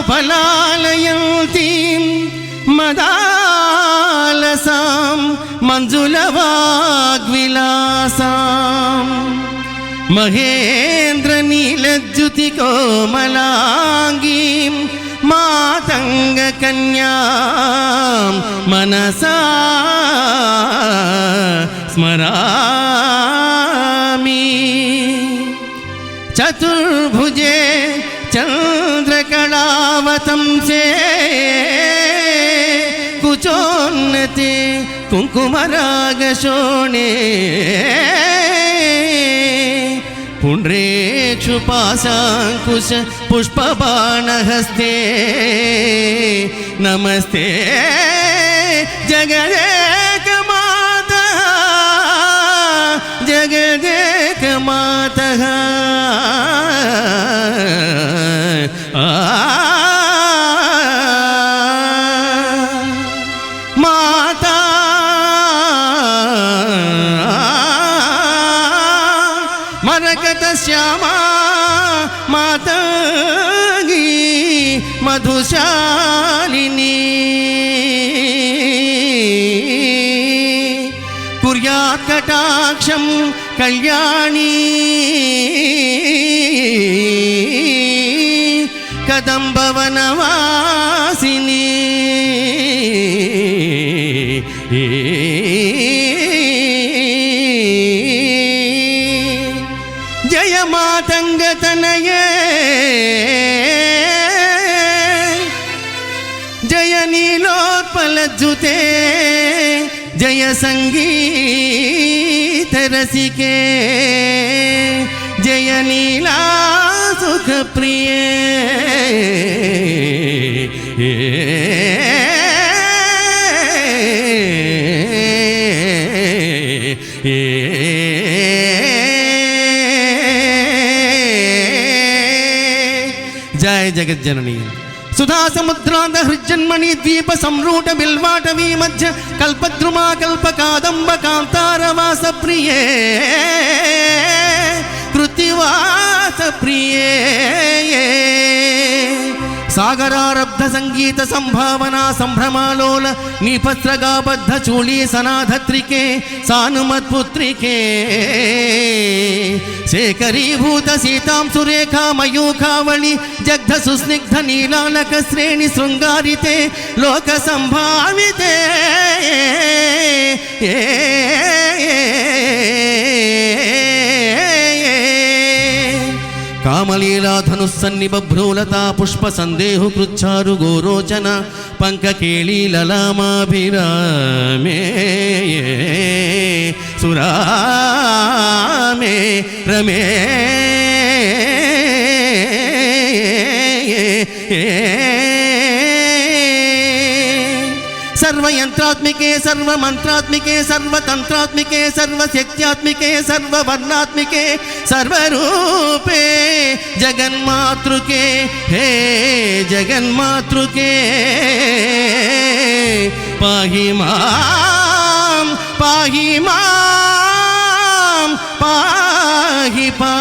గోపలాలయంతీం మదాలసాం మంజులవాగ్విలాసాం. మహేంద్ర నీలజ్జుతి కోమలాంగీం మాతంగ కన్యాం. మనసా స్మరామి. చతుర్భుజే చంద్రకళావతంసే కుచోన్నతే కుంకుమరాగశోణే. పుండ్రేక్షు పాశాంకుశ పుష్పబాణహస్తే. నమస్తే జగదేక మరకత శ్యామా మాతీ మధుశాలిని కుర్యాత్ కటాక్షం కళ్యాణీ కదంబవనవాసిని ఏ மாதங்க தனையே ஜய நீலோற்பலஜுதே ಜಯ ಸಂಗೀತ ರಸಿಕೆ ಜಯ ನೀಲಾ ಸುಖ ಪ್ರಿಯ ಏ ജഗജ്ജനനിയും സുധാസമുദ്രാന്ത ഹൃജന്മണി ദ്വീപ സംരൂഢ ബിൽവാടവീ മധ്യ കൽപദ്രുമാ കൽപകാദംബ കാന്താരവാസപ്രിയേ సాగరారబ్ధ సంగీత సంభావన సంభ్రమాలోల నిపత్రగాబద్ధ చూళీ సనాధత్రికే సానుమత్పుత్రికే. శేఖరీభూత సీతాం సురేఖా మయూఖావళి జగ్ధ సుస్నిగ్ధ నీలాలక శ్రేణి శృంగారితే లోక సంభావితే. ఏ. కామలీలాధను బభ్రూలతా పుష్ప సందేహు కృచ్చారు గోరోచన పంకకేళీ లలామాభిరామే సురామే రమే ఏ सर्वयंत्रात्मिके, सर्वमंत्रात्मिके, सर्वतंत्रात्मिके, सर्वशक्त्यात्मिके, सर्ववर्णात्मिके, सर्वरूपे जगन्मातृके, हे जगन्मातृके, पाहि माम पाहि माम पाहि पा।